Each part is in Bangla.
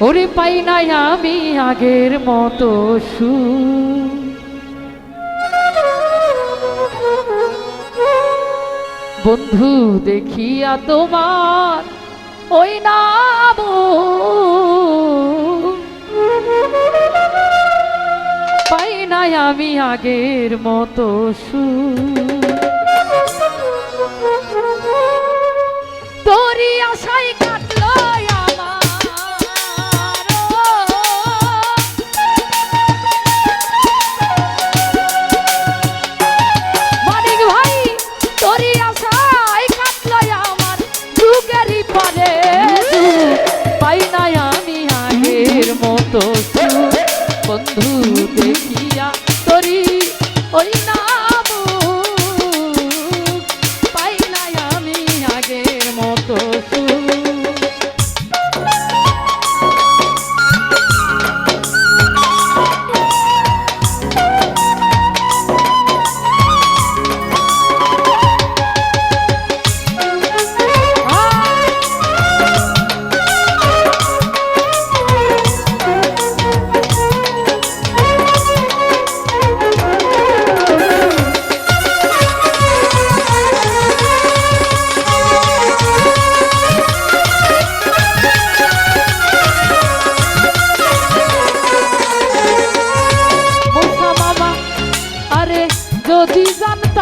ওরে পাই নাই আমি আগের মতো সু বন্ধু দেখিয়া তোমার ওই নাম। পাই নাই আমি আগের মতো সু তোরি আশাই কা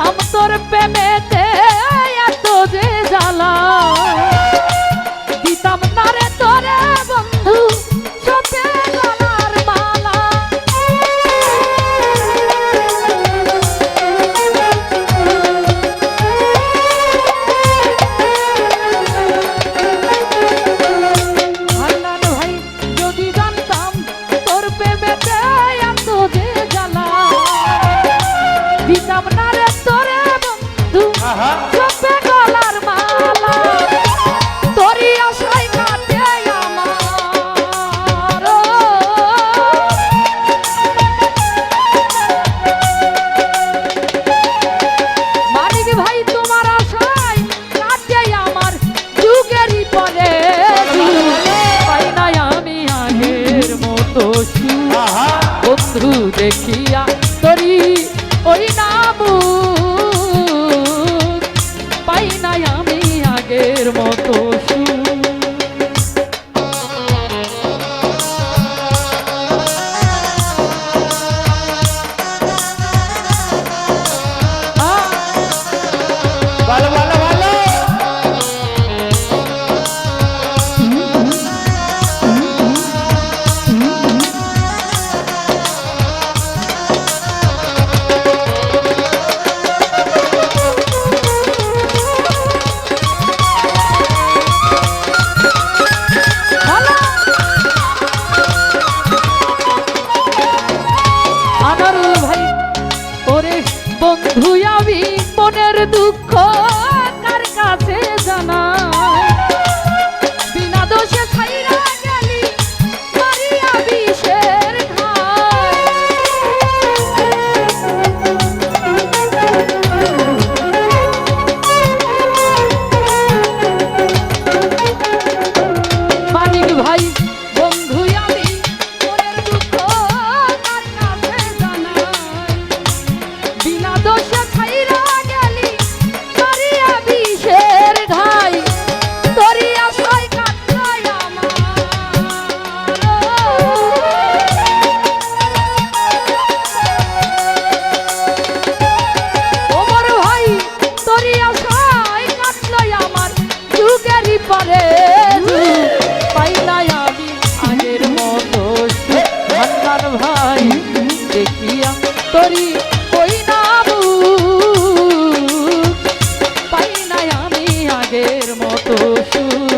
আমি তোর প্রেমে तू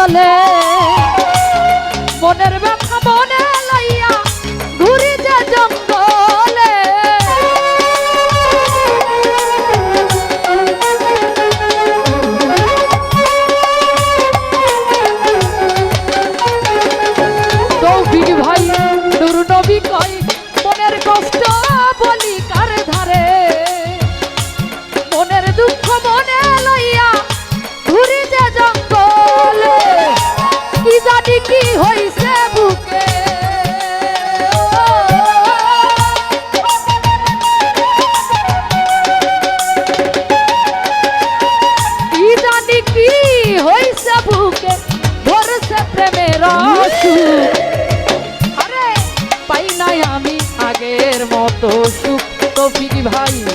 চলে। মনের বে तो सुख तो भी भाई।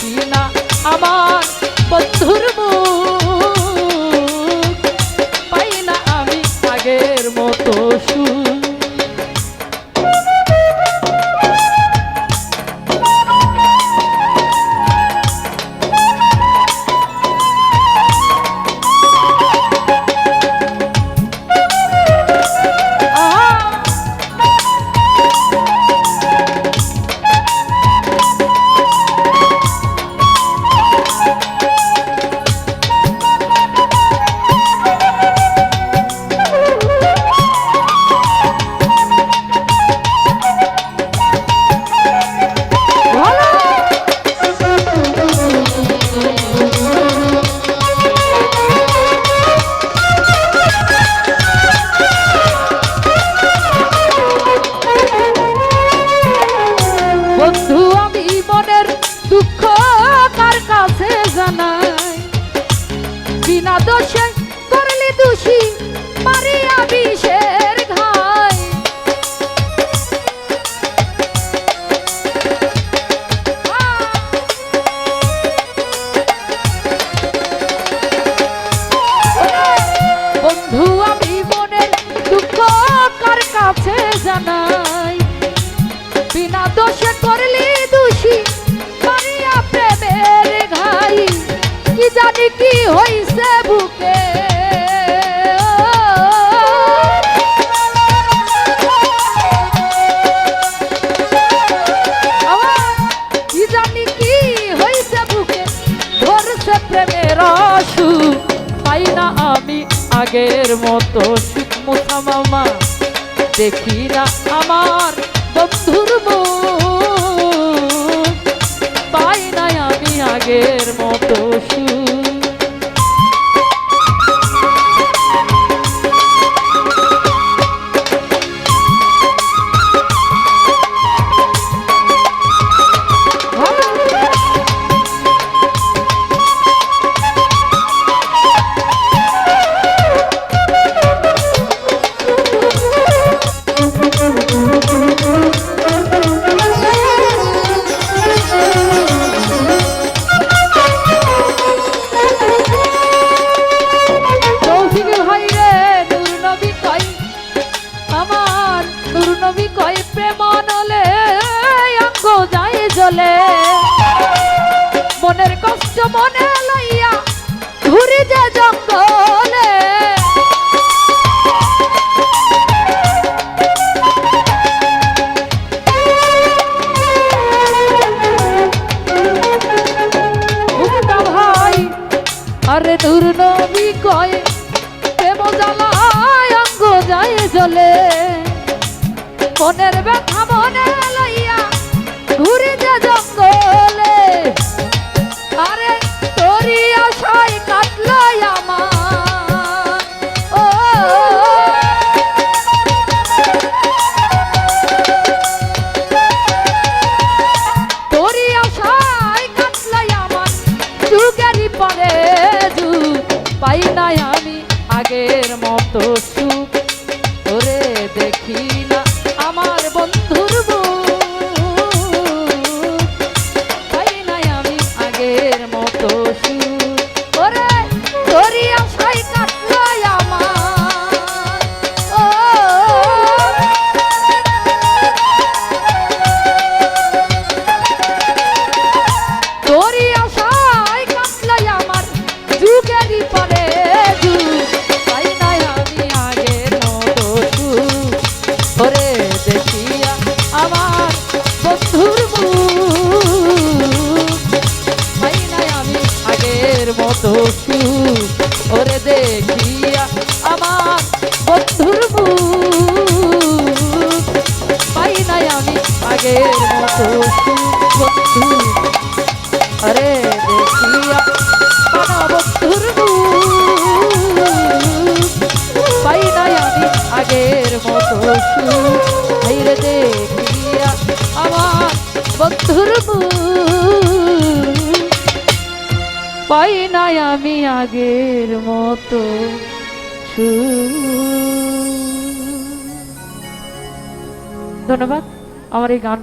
কিনা আমার মতো মুখা দেখি না আমার বন্ধুর পাই নাই আমি আগের মতো। নূর নবী কয় প্রেম জ্বালায় অঙ্গ যায় জলে মনের ব্যথা মনে আমি আগের মতো ধন্যবাদ। আমার এই গান